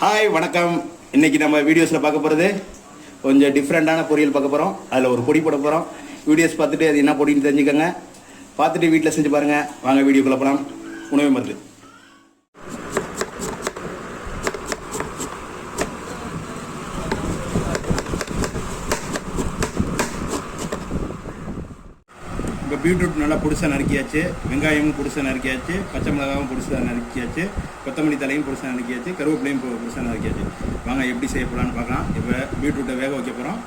Hi வணக்கம். இன்னைக்கு நம்ம வீடியோஸில் பார்க்க போகிறது கொஞ்சம் டிஃப்ரெண்ட்டான பொரியல் பார்க்க போகிறோம் அதில் ஒரு பொடி போட போகிறோம் வீடியோஸ் பார்த்துட்டு அது என்ன பொடின்னு தெரிஞ்சுக்கோங்க. பார்த்துட்டு வீட்டில் செஞ்சு பாருங்கள் வாங்க வீடியோக்குள்ள போகலாம் உணவு மருந்து. இப்போ பீட்ரூட் நல்லா புதுசாக நறுக்கியாச்சு வெங்காயமும் புதுசாக நறுக்கியாச்சு பச்சை மிளகாவும் புதுசாக நறுக்கியாச்சு கொத்தமல்லி தலையும் புதுசாக நறுக்கியாச்சு கருவேப்பிலையும் புதுசாக நறுக்கியாச்சு. வாங்க எப்படி செய்ய போகலான்னு பார்க்கலாம். இப்போ பீட்ரூட்டை வேக வைக்க போகிறோம்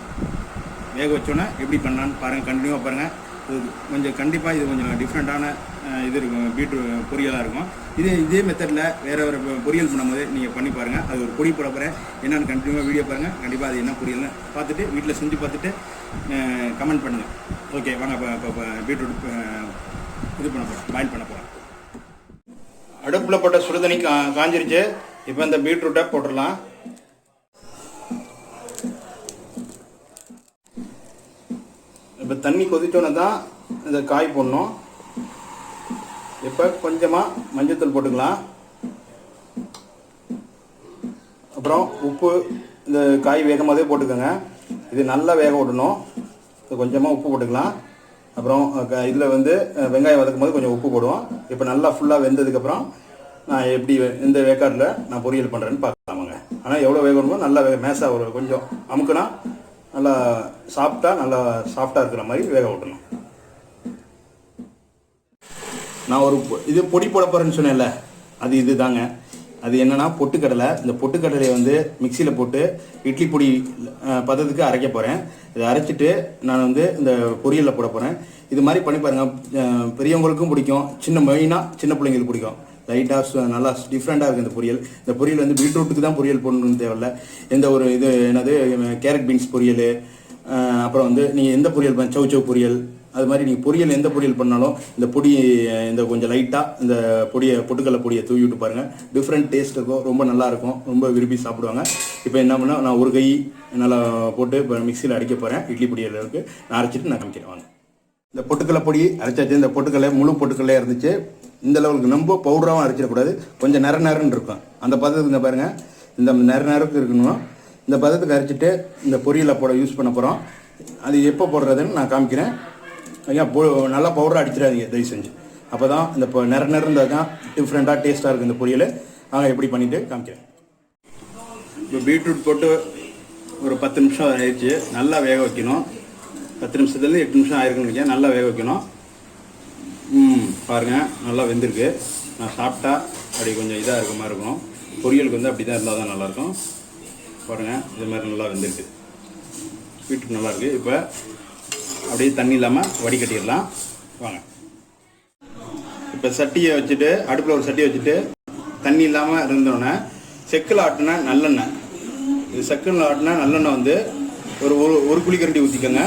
வேக வச்சோன்னே எப்படி பண்ணலான்னு பாருங்கள் கண்டினியூவாக பாருங்கள் இது கொஞ்சம் கண்டிப்பாக இது கொஞ்சம் டிஃப்ரெண்ட்டான இது இருக்கும். பீட்ரூட் பொரியலாக இருக்கும். இதே இதே மெத்தடில் வேறு வேறு பொரியல் பண்ணும்போது நீங்கள் பண்ணி பாருங்கள் அது ஒரு பொடி போட போகிறேன் என்னென்னு கண்டிப்பாக வீடியோ பாருங்கள் கண்டிப்பாக அது என்ன பொரியல்னு பார்த்துட்டு வீட்டில் செஞ்சு பார்த்துட்டு கமெண்ட் பண்ணுங்கள் ஓகே வாங்க இப்போ இப்போ பீட்ரூட் இது பண்ண போகிறோம் பாயில் பண்ண போகிறோம் அடுப்பில் போட்ட சுடுதண்ணி கா காஞ்சிருச்சு. இப்போ இந்த பீட்ரூட்டை போட்டுடலாம். இப்போ தண்ணி கொதித்தோன்னே தான் இந்த காய் போடணும். இப்போ கொஞ்சமாக மஞ்சத்தூள் போட்டுக்கலாம். அப்புறம் உப்பு இந்த காய் வேகமாகவே போட்டுக்கோங்க. இது நல்லா வேக விடணும். இது கொஞ்சமாக உப்பு போட்டுக்கலாம். அப்புறம் இதில் வந்து வெங்காயம் வதக்கும் போது கொஞ்சம் உப்பு போடுவோம். இப்போ நல்லா ஃபுல்லாக வெந்ததுக்கப்புறம் நான் எப்படி இந்த வேக்காட்டில் நான் பொரியல் பண்ணுறேன்னு பார்க்கலாமாங்க. ஆனால் எவ்வளோ வேகணுமோ நல்லா மேசாக ஒரு கொஞ்சம் அமுக்குனா நல்லா சாஃப்டாக நல்லா சாஃப்டாக இருக்கிற மாதிரி வேக விட்டணும் நான் ஒரு பொ- இது பொடி போட போகிறேன்னு சொன்னேன்ல அது இது தாங்க அது என்னென்னா பொட்டுக்கடலை. இந்த பொட்டுக்கடலையை வந்து மிக்சியில் போட்டு இட்லி பொடி பதத்துக்கு அரைக்க போகிறேன் இதை அரைச்சிட்டு நான் வந்து இந்த பொரியலில் போட போகிறேன் இது மாதிரி பண்ணி பாருங்கள் பெரியவங்களுக்கும் பிடிக்கும். சின்ன மெயினாக சின்ன பிள்ளைங்களுக்கு பிடிக்கும். லைட்டாக நல்லா டிஃப்ரெண்ட்டாக இருக்குது இந்த பொரியல். இந்த பொரியல் வந்து பீட்ரூட்டுக்கு தான் பொரியல் போடணும்னு தேவையில்ல. எந்த ஒரு இது என்னது கேரட் பீன்ஸ் பொரியல் அப்புறம் வந்து நீங்கள் எந்த பொரியல் பண்ண சவு சவு பொரியல் அது மாதிரி நீங்கள் பொரியல் எந்த பொரியல் பண்ணாலும் இந்த பொடி இந்த கொஞ்சம் லைட்டாக இந்த பொடியை பொட்டுக்கடலை பொடியை தூவி விட்டு பாருங்கள் டிஃப்ரெண்ட் டேஸ்ட் இருக்கும் ரொம்ப நல்லாயிருக்கும் ரொம்ப விரும்பி சாப்பிடுவாங்க. இப்போ என்ன பண்ணால் நான் ஒரு கை நல்லா போட்டு இப்போ மிக்சியில் அடிக்க போகிறேன் இட்லி பொடியில் இருக்குது நான் அரைச்சிட்டு நான் காமிக்கிறேன் வாங்க. இந்த பொட்டுக்கடலை பொடி அரைச்சாச்சு. இந்த பொட்டுக்கடலை முழு பொட்டுக்கடலையாக இருந்துச்சு. இந்த லெவலுக்கு ரொம்ப பவுடராகவும் அரைச்சிடக்கூடாது கொஞ்சம் நர நரன்னு இருக்கும். அந்த பதத்துக்கு இந்த பாருங்கள் இந்த நர நரக்கு இருக்கணும். இந்த பதத்துக்கு அரைச்சிட்டு இந்த பொரியலை போட யூஸ் பண்ண போகிறோம் அது எப்போ போடுறதுன்னு நான் காமிக்கிறேன். ஐயா பொ நல்லா பவுடர் அடிச்சிடாதீங்க தயவு செஞ்சு. அப்போ தான் இந்த இப்போ நிற நிறந்தால் தான் டிஃப்ரெண்ட்டாக டேஸ்ட்டாக இருக்குது இந்த பொரியல். நாங்கள் எப்படி பண்ணிவிட்டு காமிக்கிறேன். இப்போ பீட்ரூட் போட்டு ஒரு பத்து நிமிஷம் ஆயிடுச்சு. நல்லா வேக வைக்கணும். பத்து நிமிஷத்துலேருந்து எட்டு நிமிஷம் ஆயிருக்குன்னு நினைக்கிறேன் நல்லா வேக வைக்கணும். ம். பாருங்கள் நல்லா வெந்திருக்கு. நான் சாப்பிட்டா அப்படி கொஞ்சம் இதாக இருக்க மாதிரி இருக்கும். பொரியலுக்கு வந்து அப்படி தான் இருந்தால் தான் நல்லாயிருக்கும் பாருங்கள் இது மாதிரி நல்லா வெந்திருக்கு. வீட்டுக்கு நல்லாயிருக்கு இப்போ அப்படியே தண்ணி இல்லாமல் வடிகட்டிடலாம். வாங்க. இப்போ சட்டியை வச்சுட்டு அடுப்பில் ஒரு சட்டியை வச்சுட்டு தண்ணி இல்லாமல் இருந்தோடனே செக்கில் ஆட்டினா நல்லெண்ணெய். இது செக்கில் ஆட்டினா நல்லெண்ணெய் வந்து ஒரு ஒரு ஒரு குழிக்கரண்டி ஊற்றிக்கோங்க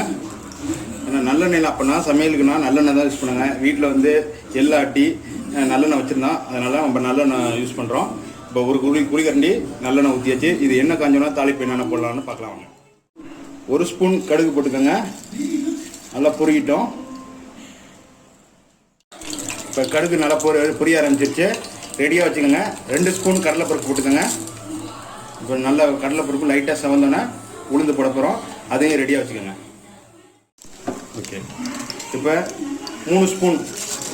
ஏன்னா நல்லெண்ணெயில் அப்போனா சமையலுக்குன்னா நல்லெண்ணெய் தான் யூஸ் பண்ணுங்க. வீட்டில் வந்து எள்ளு ஆட்டி நல்லெண்ணெய் வச்சுருந்தோம் அதனால் நம்ம நல்லெண்ணெய் யூஸ் பண்ணுறோம் இப்போ ஒரு குழி குழிக்கரண்டி நல்லெண்ணெய் ஊற்றியாச்சு இது என்ன காஞ்சோன்னா தாளிப்பு என்னென்ன போடலாம்னு பார்க்கலாம் வாங்க. ஒரு ஸ்பூன் கடுகு போட்டுக்கோங்க. நல்லா பொறிக்கிட்டோம். இப்போ கடுகு நல்லா பொரி பொரிய ஆரம்பிச்சிருச்சு. ரெடியாக வச்சுக்கோங்க. ரெண்டு ஸ்பூன் கடலைப்பருப்பு போட்டுக்கோங்க. இப்போ நல்லா கடலைப்பருப்பு லைட்டாக செவந்தோன்னே உளுந்து போட போகிறோம் அதையும் ரெடியாக வச்சுக்கோங்க. ஓகே இப்போ மூணு ஸ்பூன்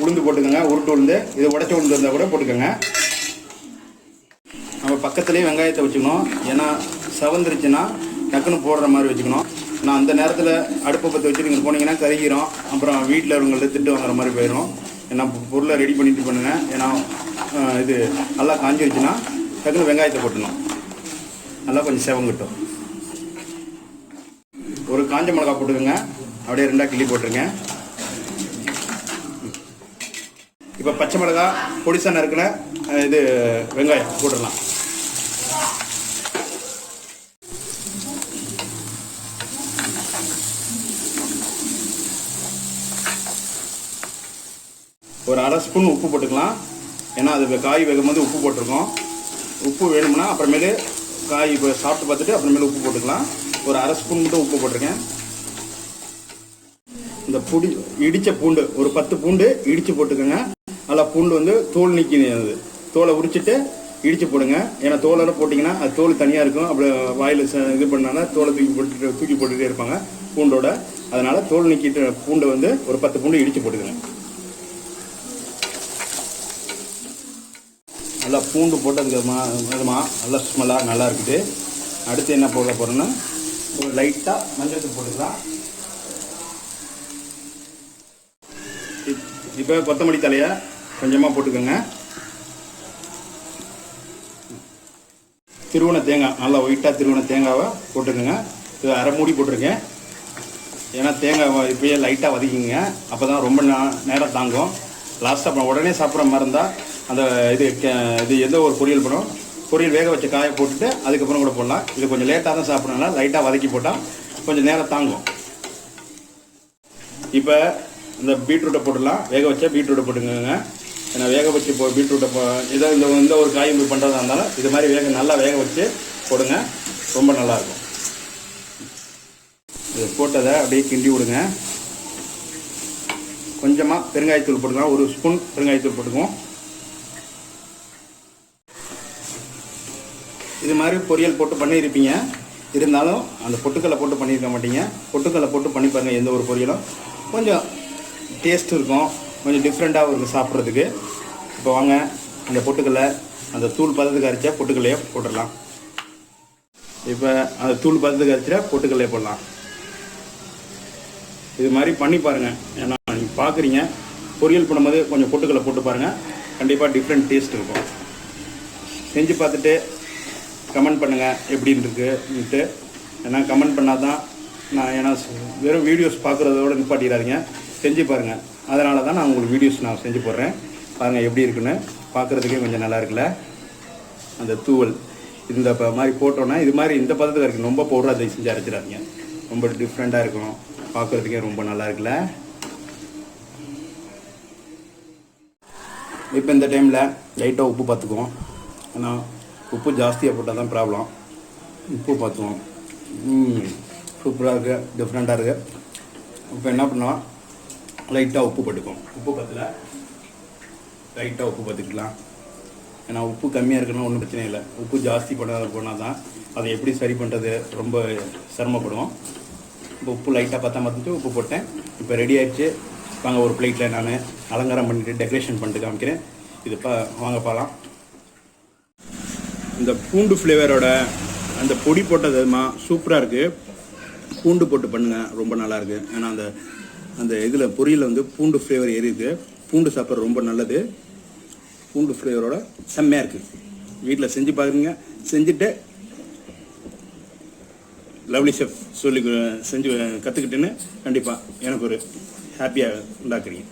உளுந்து போட்டுக்கோங்க. உருட்டு உளுந்து. இது உடச்ச உளுந்து இருந்தால் கூட போட்டுக்கோங்க. நம்ம பக்கத்துலேயே வெங்காயத்தை வச்சுக்கணும். ஏன்னா சவந்துருச்சுன்னா டக்குன்னு போடுற மாதிரி வச்சுக்கணும். நான் அந்த நேரத்தில் அடுப்பை பற்றி வச்சு நீங்கள் போனீங்கன்னா கருகிறோம் அப்புறம் வீட்டில் அவங்கள்ட்ட திட்டு வாங்குற மாதிரி போயிடும் ஏன்னா பொருளை ரெடி பண்ணிட்டு பண்ணுங்க. ஏன்னா இது நல்லா காஞ்சிருச்சுன்னா டக்குன்னு வெங்காயத்தை போட்டணும் நல்லா கொஞ்சம் செவங்கட்டும். ஒரு காஞ்ச மிளகா போட்டுக்கோங்க. அப்படியே ரெண்டாக கிள்ளி போட்டுருங்க. இப்போ பச்சை மிளகா பொடிசா நறுக்கின இது வெங்காயம் போட்டுடலாம். ஒரு அரை ஸ்பூன் உப்பு போட்டுக்கலாம். ஏன்னா அது காய் வேகும் போது உப்பு போட்டிருக்கோம். உப்பு வேணும்னா அப்புறமேலு காய் இப்போ சாப்பிட்டு பார்த்துட்டு அப்புறமேலு உப்பு போட்டுக்கலாம். ஒரு அரை ஸ்பூன் மட்டும் உப்பு போட்டிருக்கேன். இந்த புடி இடித்த பூண்டு ஒரு பத்து பூண்டு இடித்து போட்டுக்கோங்க. நல்லா பூண்டு வந்து தோல் நீக்கி அது தோலை உரிச்சிட்டு இடித்து போடுங்க. ஏன்னா தோலெல்லாம் போட்டிங்கன்னா அது தோல் தனியாக இருக்கும். அப்படி வாயில் இது பண்ணாலும் தோலை தூக்கி போட்டுட்டு தூக்கி போட்டுகிட்டே இருப்பாங்க பூண்டோட. அதனால் தோல் நீக்கிட்டு பூண்டை வந்து ஒரு பத்து பூண்டு இடித்து போட்டுக்கோங்க. நல்லா பூண்டு போட்டதுக்கு மா- நல்லா ஸ்மெல்லாக நல்லா இருக்குது. அடுத்து என்ன போட போகிறோன்னா ஒரு லைட்டாக மஞ்சள் தூள் போட்டுக்கலாம். இப்போ கொத்தமல்லி தலையை கொஞ்சமாக போட்டுக்கோங்க. திருவண தேங்காய் நல்லா ஒயிட்டாக திருவண தேங்காவை போட்டுக்கோங்க. இது அரை மூடி போட்டிருக்கேன். ஏன்னா தேங்காய் இப்பயே லைட்டாக வதக்கிங்க அப்போ தான் ரொம்ப நா- நேரம் தாங்கும். லாஸ்ட்டாக அப்புறம் உடனே சாப்பிட்ற மாதிரி இருந்தால் அந்த இது இது எந்த ஒரு பொரியல் பண்ணும் பொரியல் வேக வச்ச காயை போட்டுட்டு அதுக்கப்புறம் கூட போடலாம். இது கொஞ்சம் லேட்டாக தான் சாப்பிட்றதுனால லைட்டாக வதக்கி போட்டால் கொஞ்சம் நேரம் தாங்கும். இப்போ இந்த பீட்ரூட்டை போட்டுடலாம். வேக வச்சா பீட்ரூட்டை போட்டுக்கோங்க. ஏன்னா வேக வச்சு போ பீட்ரூட்டை போ ஏதோ இந்த எந்த ஒரு காயும் பண்ணுறதா இருந்தாலும் இது மாதிரி வேக நல்லா வேக வச்சு போடுங்க. ரொம்ப நல்லாயிருக்கும். இது போட்டதை அப்படியே கிண்டி விடுங்க. கொஞ்சமாக பெருங்காயத்தூள் போட்டுக்கலாம். ஒரு ஸ்பூன் பெருங்காயத்தூள் போட்டுக்குவோம். இது மாதிரி பொரியல் போட்டு பண்ணியிருப்பீங்க. இருந்தாலும் அந்த பொட்டுக்கல்லை போட்டு பண்ணியிருக்க மாட்டீங்க. பொட்டுக்கல்லை போட்டு பண்ணி பாருங்கள் எந்த ஒரு பொரியலும். கொஞ்சம் டேஸ்ட்டும் இருக்கும். கொஞ்சம் டிஃப்ரெண்ட்டாகவும் இருக்கும் சாப்பிட்றதுக்கு. இப்போ வாங்க அந்த பொட்டுக்கல்லை அந்த தூள் பதத்துக்கு அரைச்சா பொட்டுக்கல்லையே போட்டுடலாம். இப்போ அந்த தூள் பதத்துக்கு அரைச்சா பொட்டுக்கல்லையே போடலாம். இது மாதிரி பண்ணி பாருங்கள் ஏன்னா நீங்கள் பார்க்குறீங்க பொரியல் பண்ணும்போது கொஞ்சம் பொட்டுக்கல்லை போட்டு பாருங்கள் கண்டிப்பாக டிஃப்ரெண்ட் டேஸ்ட் இருக்கும். செஞ்சு பார்த்துட்டு கமெண்ட் பண்ணுங்கள் எப்படின்னு இருக்குன்ட்டு ஏன்னா கமெண்ட் பண்ணால் தான் நான் ஏன்னா வெறும் வீடியோஸ் பார்க்குறதோட நிப்பாட்டிடாதீங்க. செஞ்சு பாருங்கள் அதனால தான் நான் உங்களுக்கு வீடியோஸ் நான் செஞ்சு போடுறேன். பாருங்கள் எப்படி இருக்குன்னு. பார்க்குறதுக்கே கொஞ்சம் நல்லா இருக்குல்ல? அந்த தூவல். இந்த மாதிரி போட்டோன்னா இது மாதிரி இந்த பதத்துக்கு இருக்குது ரொம்ப பவுடராக தயவு செஞ்சு அரைச்சிடாதீங்க. ரொம்ப டிஃப்ரெண்ட்டாக இருக்கும். பார்க்குறதுக்கே ரொம்ப நல்லா இருக்குல்ல? இப்போ இந்த டைமில் லைட்டாக உப்பு பார்த்துக்குவோம். ஏன்னா உப்பு ஜாஸ்தியாக போட்டால் தான் ப்ராப்ளம் உப்பு பார்த்துக்குவோம். சூப்பராக இருக்குது டிஃப்ரெண்ட்டாக இருக்குது இப்போ என்ன பண்ணுவோம் லைட்டாக உப்பு போட்டுக்குவோம் உப்பு பற்றல லைட்டாக உப்பு பார்த்துக்கலாம் ஏன்னா உப்பு கம்மியாக இருக்குன்னா ஒன்றும் பிரச்சனை இல்லை. உப்பு ஜாஸ்தி பண்ண போனால் தான் அதை எப்படி சரி பண்ணுறது ரொம்ப சிரமப்படுவோம். இப்போ உப்பு லைட்டாக பார்த்தா பார்த்துட்டு உப்பு போட்டேன். இப்போ ரெடி ஆகிடுச்சு வாங்க ஒரு பிளேட்டில் நான் அலங்காரம் பண்ணிவிட்டு டெக்கரேஷன் பண்ணிட்டு காமிக்கிறேன். இது பா வாங்க பார்க்கலாம் இந்த பூண்டு ஃப்ளேவரோட அந்த பொடி போட்டதுமா சூப்பராக இருக்குது பூண்டு போட்டு பண்ணுங்க. ரொம்ப நல்லாயிருக்கு ஏன்னா அந்த அந்த இதில் பொரியலில் வந்து பூண்டு ஃப்ளேவர் எரியுது பூண்டு சாப்பிட்றது ரொம்ப நல்லது. பூண்டு ஃப்ளேவரோட செம்மையாக இருக்குது வீட்டில் செஞ்சு பார்க்குறீங்க செஞ்சுட்டு லவ்லி செஃப் சொல்லி செஞ்சு கற்றுக்கிட்டேன்னு கண்டிப்பாக எனக்கு ஒரு ஹாப்பியாக உண்டாக்குறீங்க.